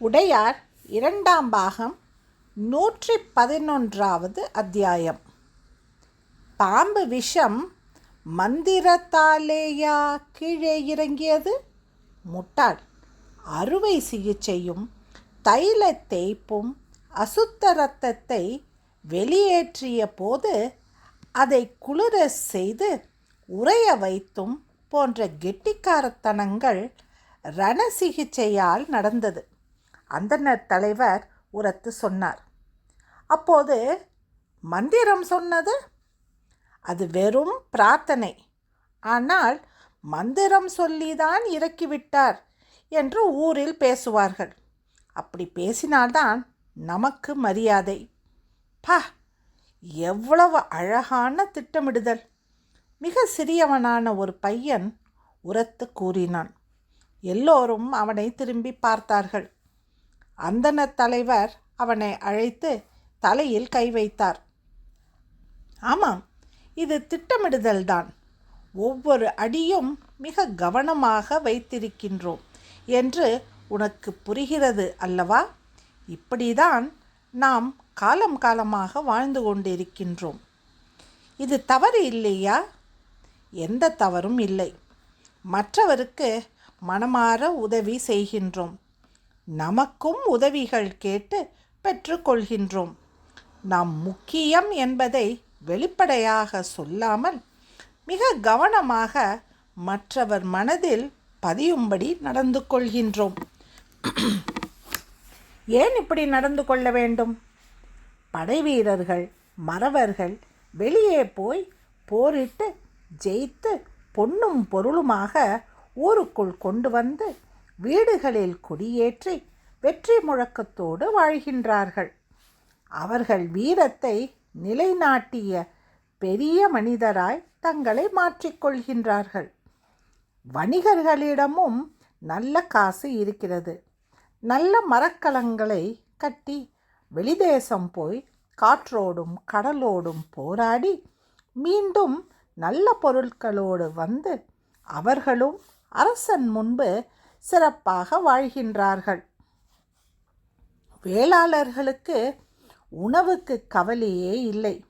உடையார் இரண்டாம் பாகம் நூற்றி பதினொன்றாவது அத்தியாயம். பாம்பு விஷம் மந்திரத்தாலேயா கீழே இறங்கியது? முட்டாள் அறுவை சிகிச்சையும் தைல தேய்ப்பும் அசுத்த ரத்தத்தை வெளியேற்றிய போது அதை குளிர செய்து உறைய வைத்தும் போன்ற கெட்டிக்காரத்தனங்கள் ரண சிகிச்சையால் நடந்தது. அந்தனர் தலைவர் உரத்து சொன்னார். அப்போது மந்திரம் சொன்னது? அது வெறும் பிரார்த்தனை. ஆனால் மந்திரம் சொல்லிதான் இறக்கிவிட்டார் என்று ஊரில் பேசுவார்கள். அப்படி பேசினால்தான் நமக்கு மரியாதை. பா எவ்வளவு அழகான திட்டமிடுதல். மிக சிறியவனான ஒரு பையன் உரத்து கூறினான். எல்லோரும் அவனை திரும்பி பார்த்தார்கள். அந்தன தலைவர் அவனை அழைத்து தலையில் கை வைத்தார். ஆமாம் இது திட்டமிடுதல்தான். ஒவ்வொரு அடியும் மிக கவனமாக வைத்திருக்கின்றோம் என்று உனக்கு புரிகிறது அல்லவா? இப்படிதான் நாம் காலம் காலமாக வாழ்ந்து கொண்டிருக்கின்றோம். இது தவறு இல்லையா? எந்த தவறும் இல்லை. மற்றவருக்கு மனமாற உதவி செய்கின்றோம். நமக்கும் உதவிகள் கேட்டு பெற்றுக்கொள்கின்றோம். நாம் முக்கியம் என்பதை வெளிப்படையாக சொல்லாமல் மிக கவனமாக மற்றவர் மனதில் பதியும்படி நடந்து கொள்கின்றோம். ஏன் இப்படி நடந்து கொள்ள வேண்டும்? படைவீரர்கள் மறவர்கள் வெளியே போய் போரிட்டு ஜெயித்து பொன்னும் பொருளுமாக ஊருக்குள் கொண்டு வந்து வீடுகளில் குடியேற்றி வெற்றி முழக்கத்தோடு வாழ்கின்றார்கள். அவர்கள் வீரத்தை நிலைநாட்டிய பெரிய மனிதராய் தங்களை மாற்றிக்கொள்கின்றார்கள் வணிகர்களிடமும் நல்ல காசு இருக்கிறது. நல்ல மரக்கலங்களை கட்டி வெளிதேசம் போய் காற்றோடும் கடலோடும் போராடி மீண்டும் நல்ல பொருட்களோடு வந்து அவர்களும் அரசன் முன்பு சிறப்பாக வாழ்கின்றார்கள். வேளாளர்களுக்கு உணவுக்கு கவலையே இல்லை.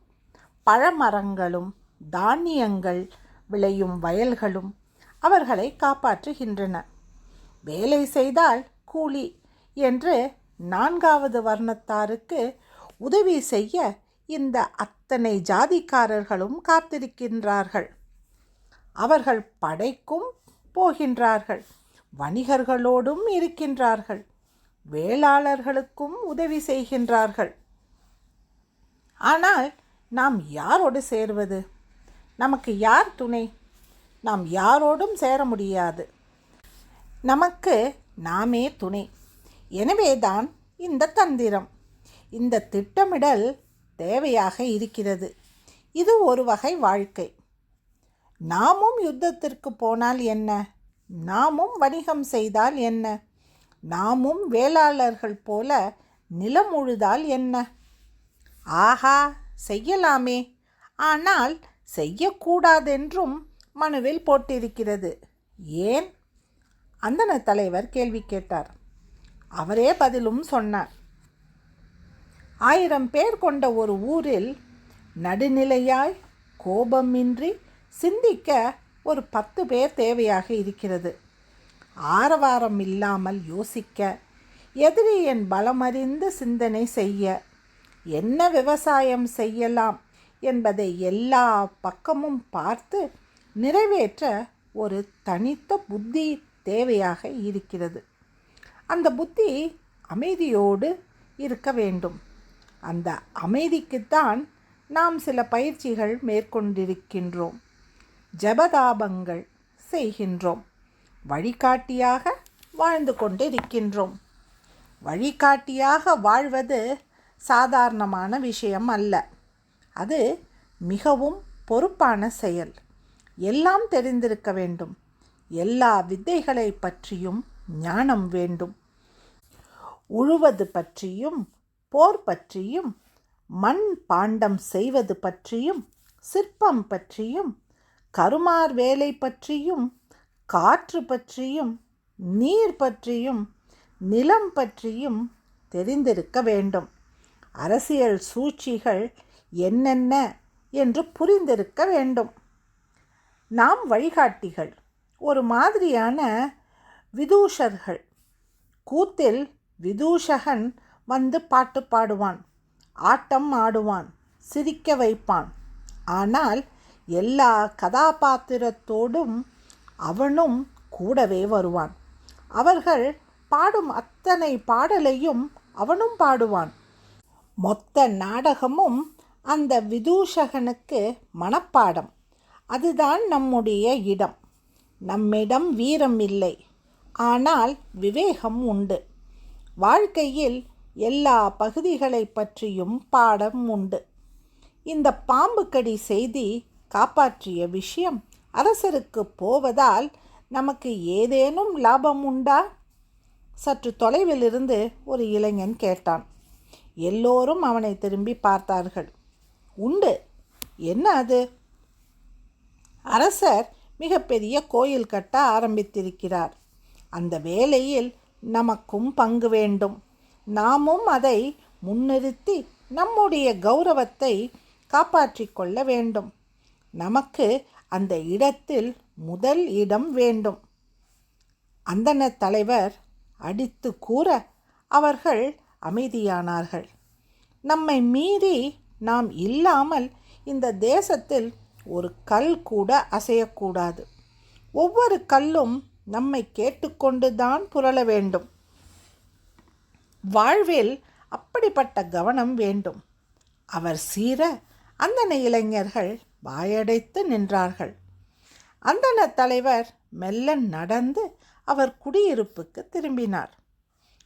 பழமரங்களும் தானியங்கள் விளையும் வயல்களும் அவர்களை காப்பாற்றுகின்றன. வேலை செய்தால் கூலி என்று நான்காவது வர்ணத்தாருக்கு உதவி செய்ய இந்த அத்தனை ஜாதிக்காரர்களும் காத்திருக்கின்றார்கள். அவர்கள் படைக்கும் போகின்றார்கள். வணிகர்களோடும் இருக்கின்றார்கள். வேளாளர்களுக்கும் உதவி செய்கின்றார்கள். ஆனால் நாம் யாரோடு சேர்வது? நமக்கு யார் துணை? நாம் யாரோடும் சேர முடியாது. நமக்கு நாமே துணை. எனவேதான் இந்த தந்திரம் இந்த திட்டமிடல் தேவையாக இருக்கிறது. இது ஒரு வகை வாழ்க்கை. நாமும் யுத்தத்திற்கு போனால் என்ன? நாமும் வணிகம் செய்தால் என்ன? நாமும் வேளாளர்கள் போல நிலம் உழுதால் என்ன? ஆஹா செய்யலாமே. ஆனால் செய்யக்கூடாதென்றும் மனுவில் போட்டிருக்கிறது. ஏன்? அந்தன தலைவர் கேள்வி கேட்டார். அவரே பதிலும் சொன்னார். ஆயிரம் பேர் கொண்ட ஒரு ஊரில் நடுநிலையாய் கோபமின்றி சிந்திக்க ஒரு பத்து பேர் தேவையாக இருக்கிறது. ஆரவாரம் இல்லாமல் யோசிக்க எதிரியின் பலமறிந்து சிந்தனை செய்ய என்ன விவசாயம் செய்யலாம் என்பதை எல்லா பக்கமும் பார்த்து நிறைவேற்ற ஒரு தனித்த புத்தி தேவையாக இருக்கிறது. அந்த புத்தி அமைதியோடு இருக்க வேண்டும். அந்த அமைதிக்குத்தான் நாம் சில பயிற்சிகள் மேற்கொண்டிருக்கின்றோம். ஜபதாபங்கள் செய்கின்றோம். வழிகாட்டியாக வாழ்ந்து கொண்டிருக்கின்றோம். வழிகாட்டியாக வாழ்வது சாதாரணமான விஷயம் அல்ல. அது மிகவும் பொறுப்பான செயல். எல்லாம் தெரிந்திருக்க வேண்டும். எல்லா வித்தைகளை பற்றியும் ஞானம் வேண்டும். உழுவது பற்றியும் போர் பற்றியும் மண் பாண்டம் செய்வது பற்றியும் சிற்பம் பற்றியும் கருமார் வேலை பற்றியும் காற்று பற்றியும் நீர் பற்றியும் நிலம் பற்றியும் தெரிந்திருக்க வேண்டும். அரசியல் சூழ்ச்சிகள் என்னென்ன என்று புரிந்திருக்க வேண்டும். நாம் வழிகாட்டிகள் ஒரு மாதிரியான விதூஷர்கள். கூத்தில் விதூஷகன் வந்து பாட்டு பாடுவான் ஆட்டம் ஆடுவான் சிரிக்க வைப்பான். ஆனால் எல்லா கதாபாத்திரத்தோடும் அவனும் கூடவே வருவான். அவர்கள் பாடும் அத்தனை பாடலையும் அவனும் பாடுவான். மொத்த நாடகமும் அந்த விதூஷகனுக்கு மனப்பாடம். அதுதான் நம்முடைய இடம். நம்மிடம் வீரம் இல்லை. ஆனால் விவேகம் உண்டு. வாழ்க்கையில் எல்லா பகுதிகளை பற்றியும் பாடம் உண்டு. இந்த பாம்பு கடி செய்தி காப்பாற்றிய விஷயம் அரசருக்கு போவதால் நமக்கு ஏதேனும் லாபம் உண்டா? சற்று தொலைவில் இருந்து ஒரு இளைஞன் கேட்டான். எல்லோரும் அவனை திரும்பி பார்த்தார்கள். உண்டு. என்ன அது? அரசர் மிகப்பெரிய கோயில் கட்ட ஆரம்பித்திருக்கிறார். அந்த வேலையில் நமக்கும் பங்கு வேண்டும். நாமும் அதை முன்னிறுத்தி நம்முடைய கௌரவத்தை காப்பாற்றிக் கொள்ள வேண்டும். நமக்கு அந்த இடத்தில் முதல் இடம் வேண்டும். அந்தன தலைவர் அடித்து கூற அவர்கள் அமைதியானார்கள். நம்மை மீறி நாம் இல்லாமல் இந்த தேசத்தில் ஒரு கல் கூட அசையக்கூடாது. ஒவ்வொரு கல்லும் நம்மை கேட்டுக்கொண்டு தான் புரள வேண்டும். வாழ்வில் அப்படிப்பட்ட கவனம் வேண்டும். அவர் சீர அந்தன இளைஞர்கள் வாயடைத்து நின்றார்கள். அந்தன தலைவர் மெல்ல நடந்து அவர் குடியிருப்புக்கு திரும்பினார்.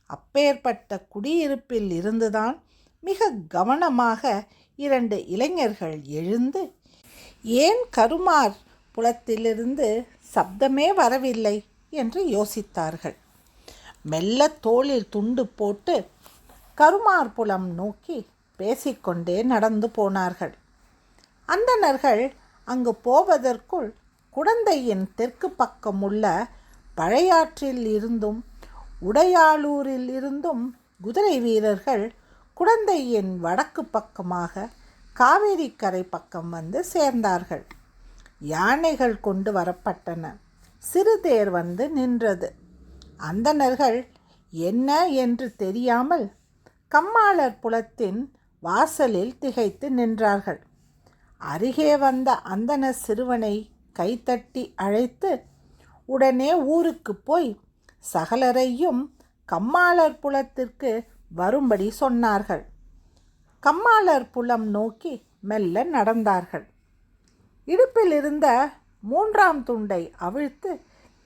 அப்பேற்பட்ட குடியிருப்பில் இருந்துதான் மிக கவனமாக இரண்டு இளைஞர்கள் எழுந்து ஏன் கருமார் புலத்திலிருந்து சப்தமே வரவில்லை? என்று யோசித்தார்கள். மெல்ல தோளில் துண்டு போட்டு கருமார் புலம் நோக்கி பேசிக்கொண்டே நடந்து போனார்கள். அந்தணர்கள் அங்கு போவதற்குள் குடந்தையின் தெற்கு பக்கமுள்ள பழையாற்றில் இருந்தும் உடையாளூரில் இருந்தும் குதிரை வீரர்கள் குடந்தையின் வடக்கு பக்கமாக காவேரி கரை பக்கம் வந்து சேர்ந்தார்கள். யானைகள் கொண்டு வரப்பட்டன. சிறுதேர் வந்து நின்றது. அந்தணர்கள் என்ன என்று தெரியாமல் கம்மாளர் புலத்தின் வாசலில் திகைத்து நின்றார்கள். அருகே வந்த அந்தன சிறுவனை கைத்தட்டி அழைத்து உடனே ஊருக்கு போய் சகலரையும் கம்மாளர் புலத்திற்கு வரும்படி சொன்னார்கள். கம்மாளர் புலம் நோக்கி மெல்ல நடந்தார்கள். இடுப்பில் இருந்த மூன்றாம் துண்டை அவிழ்த்து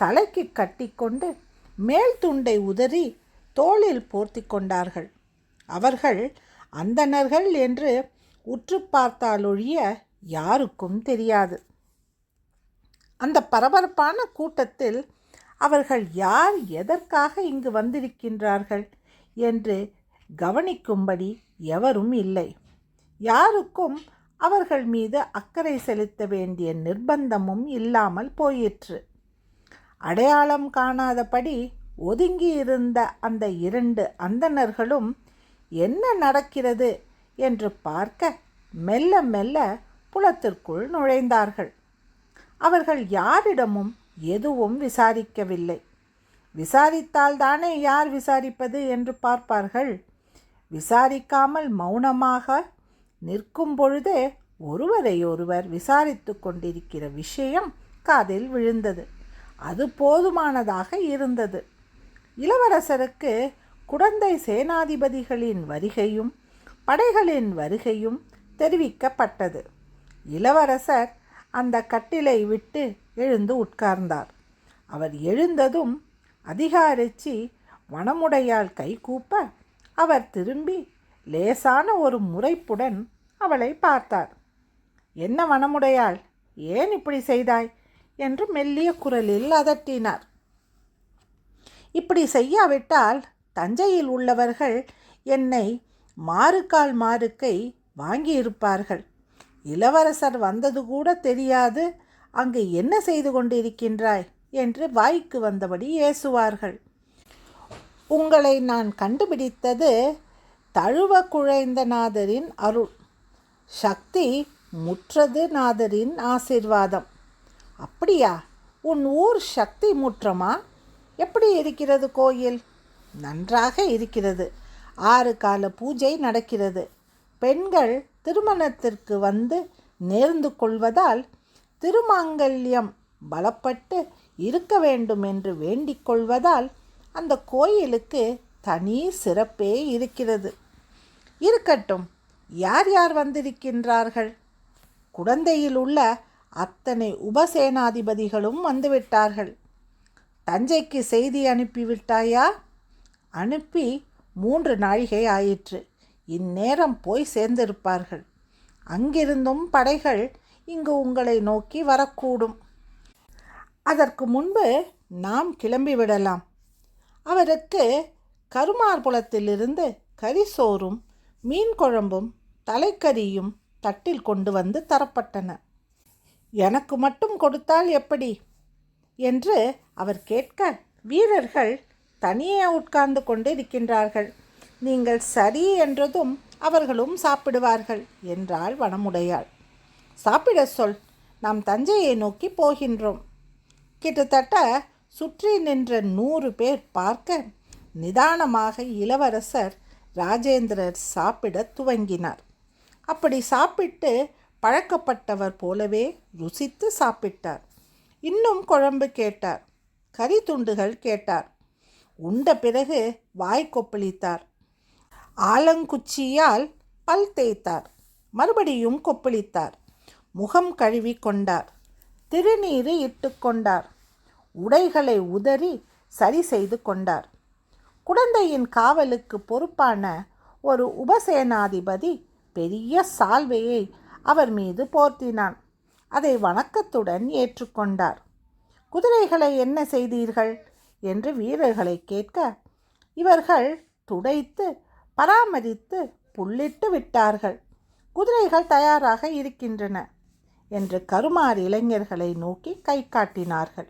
தலைக்கு கட்டிக்கொண்டு மேல் துண்டை உதறி தோளில் போர்த்தி கொண்டார்கள். அவர்கள் அந்தணர்கள் என்று உற்று பார்த்தாலொழிய யாருக்கும் தெரியாது. அந்த பரபரப்பான கூட்டத்தில் அவர்கள் யார் எதற்காக இங்கு வந்திருக்கின்றார்கள் என்று கவனிக்கும்படி எவரும் இல்லை. யாருக்கும் அவர்கள் மீது அக்கறை செலுத்த வேண்டிய நிர்பந்தமும் இல்லாமல் போயிற்று. அடையாளம் காணாதபடி ஒதுங்கியிருந்த அந்த இரண்டு அந்தணர்களும் என்ன நடக்கிறது என்று பார்க்க மெல்ல மெல்ல குளத்திற்குள் நுழைந்தார்கள். அவர்கள் யாரிடமும் எதுவும் விசாரிக்கவில்லை. விசாரித்தால் தானே யார் விசாரிப்பது என்று பார்ப்பார்கள். விசாரிக்காமல் மௌனமாக நிற்கும் பொழுதே ஒருவரை ஒருவர் விசாரித்து கொண்டிருக்கிற விஷயம் காதில் விழுந்தது. அது போதுமானதாக இருந்தது. இளவரசருக்கு குடந்தை சேனாதிபதிகளின் வருகையும் படைகளின் வருகையும் தெரிவிக்கப்பட்டது. இளவரசர் அந்த கட்டிலை விட்டு எழுந்து உட்கார்ந்தார். அவர் எழுந்ததும் அதிகாரிச்சி வனமுடையால் கைகூப்ப அவர் திரும்பி லேசான ஒரு முறைப்புடன் அவளை பார்த்தார். என்ன வனமுடையாள் ஏன் இப்படி செய்தாய்? என்று மெல்லிய குரலில் அதட்டினார். இப்படி செய்யாவிட்டால் தஞ்சையில் உள்ளவர்கள் என்னை மாறுக்கால் மாறுக்கை வாங்கியிருப்பார்கள். இளவரசர் வந்தது கூட தெரியாது. அங்கு என்ன செய்து கொண்டிருக்கின்றாய்? என்று வாய்க்கு வந்தபடி ஏசுவார்கள். உங்களை நான் கண்டுபிடித்தது தழுவ குழைந்த நாதரின் அருள். சக்தி முற்றது நாதரின் ஆசிர்வாதம். அப்படியா? உன் ஊர் சக்தி முற்றமா? எப்படி இருக்கிறது கோயில்? நன்றாக இருக்கிறது. ஆறு கால பூஜை நடக்கிறது. பெண்கள் திருமணத்திற்கு வந்து நேர்ந்து கொள்வதால் திருமாங்கல்யம் பலப்பட்டு இருக்க வேண்டும் என்று வேண்டிக் கொள்வதால் அந்த கோயிலுக்கு தனி சிறப்பே இருக்கிறது. இருக்கட்டும் யார் யார் வந்திருக்கின்றார்கள்? குடந்தையில் உள்ள அத்தனை உபசேனாதிபதிகளும் வந்துவிட்டார்கள். தஞ்சைக்கு செய்தி அனுப்பிவிட்டாயா? அனுப்பி மூன்று நாழிகை ஆயிற்று. இந்நேரம் போய் சேர்ந்திருப்பார்கள். அங்கிருந்தும் படைகள் இங்கு உங்களை நோக்கி வரக்கூடும். அதற்கு முன்பு நாம் கிளம்பிவிடலாம் அவருக்கு கருமார்புலத்திலிருந்து கரிசோறும் மீன் குழம்பும் தலைக்கறியும் தட்டில் கொண்டு வந்து தரப்பட்டன. எனக்கு மட்டும் கொடுத்தால் எப்படி என்று அவர் கேட்க வீரர்கள் தனியே உட்கார்ந்து கொண்டு இருக்கின்றார்கள் நீங்கள் சரி என்றதும் அவர்களும் சாப்பிடுவார்கள் என்றாள் வனமுடையாள். சாப்பிட சொல் நாம் தஞ்சையை நோக்கி போகின்றோம். கிட்டத்தட்ட சுற்றி நின்ற நூறு பேர் பார்க்க நிதானமாக இளவரசர் ராஜேந்திரர் சாப்பிட துவங்கினார். அப்படி சாப்பிட்டு பழக்கப்பட்டவர் போலவே ருசித்து சாப்பிட்டார். இன்னும் குழம்பு கேட்டார் கறி துண்டுகள் கேட்டார். உண்ட பிறகு வாய் கொப்பளித்தார். ஆலங்குச்சியால் பல் தேய்த்தார். மறுபடியும் கொப்பளித்தார். முகம் கழுவி கொண்டார். திருநீறு இட்டு கொண்டார். உடைகளை உதறி சரி செய்து கொண்டார். குழந்தையின் காவலுக்கு பொறுப்பான ஒரு உபசேனாதிபதி பெரிய சால்வையை அவர் மீது போர்த்தினான். அதை வணக்கத்துடன் ஏற்றுக்கொண்டார் குதிரைகளை என்ன செய்தீர்கள்? என்று வீரர்களை கேட்க இவர்கள் துடைத்து பராமரித்து புள்ளிட்டு விட்டார்கள். குதிரைகள் தயாராக இருக்கின்றன என்று கருமாறு இளைஞர்களை நோக்கி கை காட்டினார்கள்.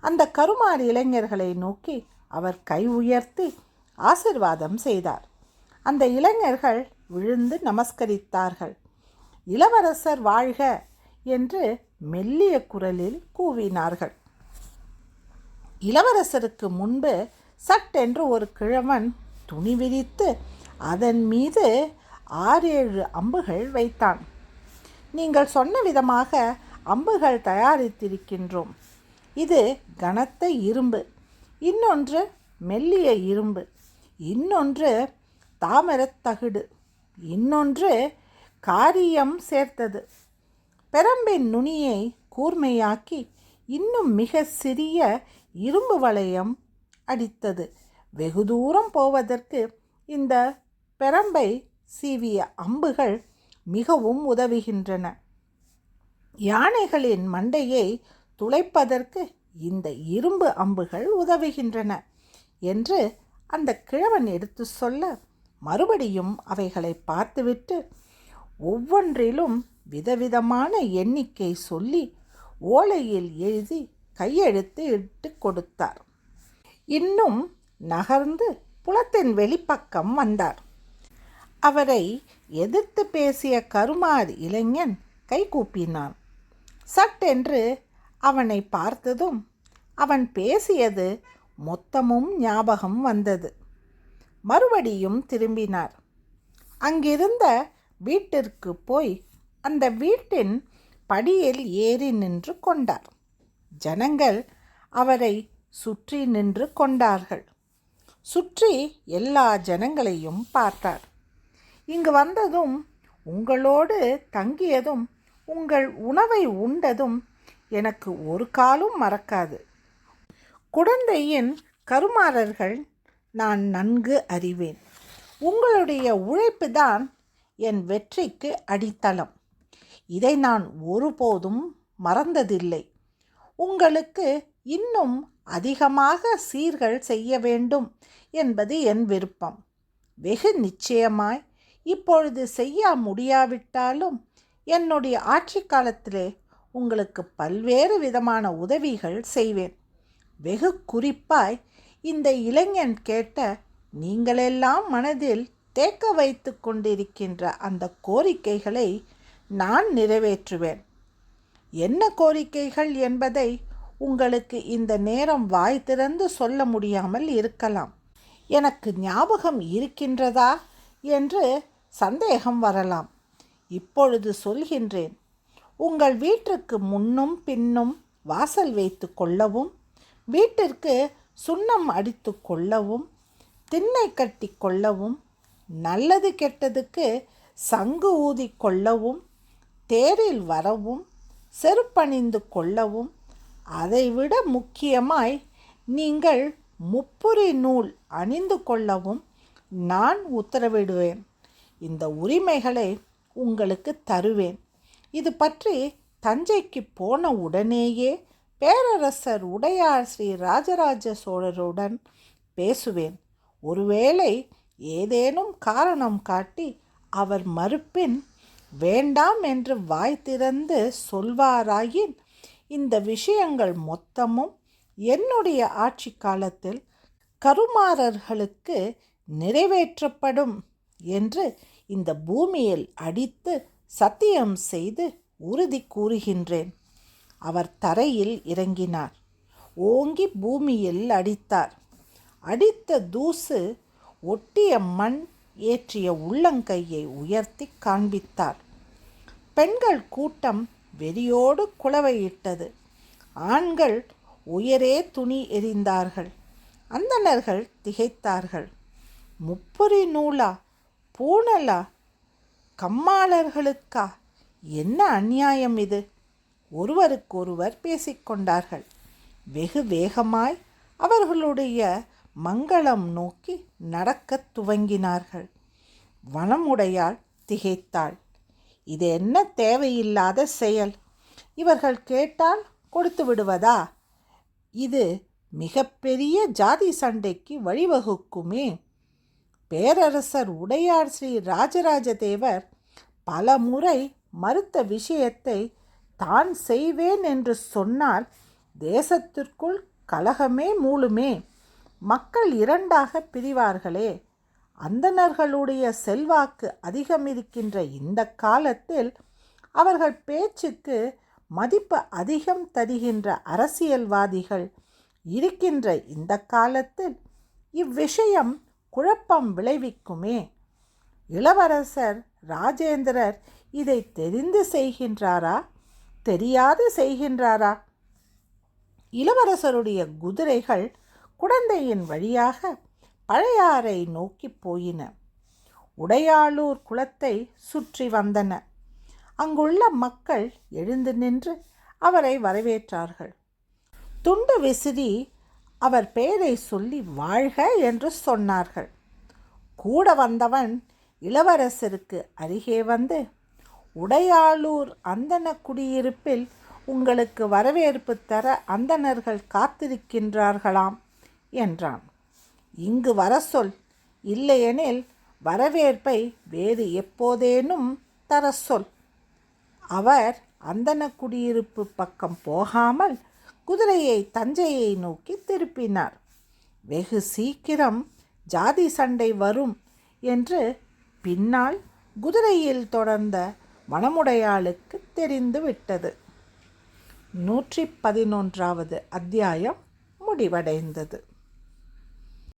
அந்த கருமாறு இளைஞர்களை நோக்கி அவர் கை உயர்த்தி ஆசிர்வாதம் செய்தார். அந்த இளைஞர்கள் விழுந்து நமஸ்கரித்தார்கள். இளவரசர் வாழ்க என்று மெல்லிய குரலில் கூவினார்கள். இளவரசருக்கு முன்பு சட்டென்று ஒரு கிழவன் துணி விரித்து அதன் மீது ஆறேழு அம்புகள் வைத்தான். நீங்கள் சொன்ன விதமாக அம்புகள் தயாரித்திருக்கின்றோம். இது கனத்த இரும்பு இன்னொன்று மெல்லிய இரும்பு இன்னொன்று தாமரத்தகுடு இன்னொன்று காரியம் சேர்த்தது. பெரம்பின் நுனியை கூர்மையாக்கி இன்னும் மிக சிறிய இரும்பு வளையம் அடித்தது. வெகு தூரம் போவதற்கு இந்த பெரம்பை சீவிய அம்புகள் மிகவும் உதவுகின்றன. யானைகளின் மண்டையை துளைப்பதற்கு இந்த இரும்பு அம்புகள் உதவுகின்றன என்று அந்த கிழவன் எடுத்து சொல்ல மறுபடியும் அவைகளை பார்த்துவிட்டு ஒவ்வொன்றிலும் விதவிதமான எண்ணிக்கை சொல்லி ஓலையில் எழுதி கையெழுத்து இட்டு கொடுத்தார். இன்னும் நகர்ந்து புலத்தின் வெளிப்பக்கம் வந்தார். அவரை எதிர்த்து பேசிய கருமார் இளைஞன் கைகூப்பினான் சட்டென்று அவனை பார்த்ததும் அவன் பேசியது மொத்தமும் ஞாபகம் வந்தது. மறுபடியும் திரும்பினார். அங்கிருந்த வீட்டிற்கு போய் அந்த வீட்டின் படியில் ஏறி நின்று கொண்டார். ஜனங்கள் அவரை சுற்றி நின்று கொண்டார்கள். சுற்றி எல்லா ஜனங்களையும் பார்த்தார். இங்கு வந்ததும் உங்களோடு தங்கியதும் உங்கள் உணவை உண்டதும் எனக்கு ஒரு காலும் மறக்காது. குழந்தையின் கருமாறர்கள் நான் நன்கு அறிவேன். உங்களுடைய உழைப்பு தான் என் வெற்றிக்கு அடித்தளம். இதை நான் ஒருபோதும் மறந்ததில்லை. உங்களுக்கு இன்னும் அதிகமாக சீர்கள் செய்ய வேண்டும் என்பது என் விருப்பம். வெகு நிச்சயமாய் இப்பொழுது செய்ய முடியாவிட்டாலும் என்னுடைய ஆட்சி காலத்திலே உங்களுக்கு பல்வேறு விதமான உதவிகள் செய்வேன். வெகு குறிப்பாய் இந்த இளைஞன் கேட்ட நீங்களெல்லாம் மனதில் தேக்க வைத்து கொண்டிருக்கின்ற அந்த கோரிக்கைகளை நான் நிறைவேற்றுவேன். என்ன கோரிக்கைகள் என்பதை உங்களுக்கு இந்த நேரம் வாய் திறந்து சொல்ல முடியாமல் இருக்கலாம். எனக்கு ஞாபகம் இருக்கின்றதா? என்று சந்தேகம் வரலாம். இப்பொழுது சொல்கின்றேன். உங்கள் வீட்டிற்கு முன்னும் பின்னும் வாசல் வைத்து கொள்ளவும் வீட்டிற்கு சுண்ணம் அடித்து கொள்ளவும் திண்ணை கட்டி கொள்ளவும் நல்லது கெட்டதுக்கு சங்கு ஊதி கொள்ளவும் தேரில் வரவும் செருப்பணிந்து கொள்ளவும் அதைவிட முக்கியமாய் நீங்கள் முப்புரி நூல் அணிந்து கொள்ளவும் நான் உத்தரவிடுவேன். இந்த உரிமைகளை உங்களுக்கு தருவேன். இது பற்றி தஞ்சைக்கு போன உடனேயே பேரரசர் உடையார் ஸ்ரீ ராஜராஜ சோழருடன் பேசுவேன். ஒருவேளை ஏதேனும் காரணம் காட்டி அவர் மறுப்பின் வேண்டாம் என்று வாய் திறந்து சொல்வாராயின் இந்த விஷயங்கள் மொத்தமும் என்னுடைய ஆட்சி காலத்தில் கருமாறர்களுக்கு நிறைவேற்றப்படும் என்று இந்த பூமியில் அடித்து சத்தியம் செய்து உறுதி கூறுகின்றேன். அவர் தரையில் இறங்கினார். ஓங்கி பூமியில் அடித்தார். அடித்த தூசு ஒட்டிய மண் ஏற்றிய உள்ளங்கையை உயர்த்தி காண்பித்தார். பெண்கள் கூட்டம் வெறியோடு குளவையிட்டது ஆண்கள் உயரே துணி எறிந்தார்கள். அந்தணர்கள் திகைத்தார்கள். முப்பொறி நூலா பூனலா கம்மாளர்களுக்கா? என்ன அநியாயம் இது? ஒருவருக்கொருவர் பேசிக்கொண்டார்கள் வெகு வேகமாய் அவர்களுடைய மங்களம் நோக்கி நடக்கத் துவங்கினார்கள். வனமுடையாள் திகைத்தாள். இது என்ன தேவையில்லாத செயல்? இவர்கள் கேட்டால் கொடுத்து விடுவதா? இது மிகப்பெரிய ஜாதி சண்டைக்கு வழிவகுக்குமே. பேரரசர் உடையார் ஸ்ரீ ராஜராஜ தேவர் பல முறை மறுத்த விஷயத்தை தான் செய்வேன் என்று சொன்னால் தேசத்திற்குள் கலகமே மூளுமே. மக்கள் இரண்டாக பிரிவார்களே. அந்தணர்களுடைய செல்வாக்கு அதிகம் இருக்கின்ற இந்த காலத்தில் அவர்கள் பேச்சுக்கு மதிப்பு அதிகம் தருகின்ற அரசியல்வாதிகள் இருக்கின்ற இந்த காலத்தில் இவ்விஷயம் குழப்பம் விளைவிக்குமே. இளவரசர் ராஜேந்திரர் இதை தெரிந்து செய்கின்றாரா? தெரியாது செய்கின்றாரா? இளவரசருடைய குதிரைகள் குழந்தையின் வழியாக பழையாறை நோக்கி போயின. உடையாளூர் குளத்தை சுற்றி வந்தன. அங்குள்ள மக்கள் எழுந்து நின்று அவரை வரவேற்றார்கள். துண்டு விசிறி அவர் பெயரை சொல்லி வாழ்க என்று சொன்னார்கள். கூட வந்தவன் இளவரசருக்கு அருகே வந்து உடையாளூர் அந்தன குடியிருப்பில் உங்களுக்கு வரவேற்பு தர அந்தணர்கள் காத்திருக்கின்றார்களாம் என்றான். இங்கு வர சொல். இல்லையெனில் வரவேற்பை வேறு எப்போதேனும் தர சொல். அவர் அந்தன குடியிருப்பு பக்கம் போகாமல் குதிரையை தஞ்சையை நோக்கி திருப்பினார். வெகு சீக்கிரம் ஜாதி சண்டை வரும் என்று பின்னால் குதிரையில் தொடர்ந்த மணமுடையாளுக்கு தெரிந்து விட்டது நூற்றி பதினொன்றாவது அத்தியாயம் முடிவடைந்தது.